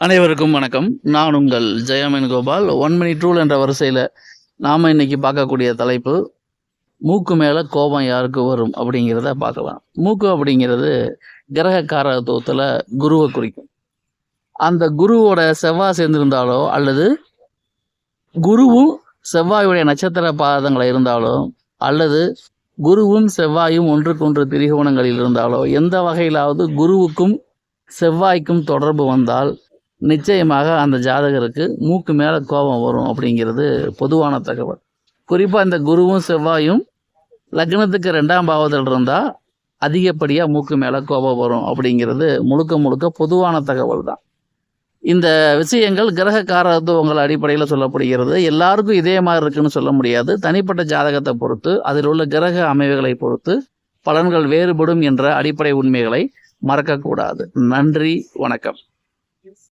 அனைவருக்கும் வணக்கம். நான் உங்கள் Jayaman Gopal. One minute rule என்ற வரிசையில் நாம் இன்னைக்கு பார்க்கக்கூடிய தலைப்பு மூக்கு மேலே கோபம் யாருக்கு வரும் அப்படிங்கிறத பார்க்கலாம். மூக்கு அப்படிங்கிறது கிரகக்காரத்துவத்தில் குருவை குறிக்கும். அந்த குருவோட செவ்வாய் சேர்ந்திருந்தாலோ அல்லது குருவும் செவ்வாயுடைய நட்சத்திர பாதங்களை இருந்தாலோ அல்லது குருவும் செவ்வாயும் ஒன்றுக்கொன்று திரிகோணங்களில் இருந்தாலோ எந்த வகையிலாவது குருவுக்கும் செவ்வாய்க்கும் தொடர்பு வந்தால் நிச்சயமாக அந்த ஜாதகருக்கு மூக்கு மேலே கோபம் வரும் அப்படிங்கிறது பொதுவான தகவல். குறிப்பாக இந்த குருவும் செவ்வாயும் லக்னத்துக்கு ரெண்டாம் பாவத்தில் இருந்தால் அதிகப்படியாக மூக்கு மேலே கோபம் வரும் அப்படிங்கிறது முழுக்க முழுக்க பொதுவான தகவல் தான். இந்த விஷயங்கள் கிரக காரத்துவங்கள் அடிப்படையில் சொல்லப்படுகிறது. எல்லாருக்கும் இதே மாதிரி இருக்குன்னு சொல்ல முடியாது. தனிப்பட்ட ஜாதகத்தை பொறுத்து அதில் உள்ள கிரக அமைவுகளை பொறுத்து பலன்கள் வேறுபடும் என்ற அடிப்படை உண்மைகளை மறக்கக்கூடாது. நன்றி வணக்கம்.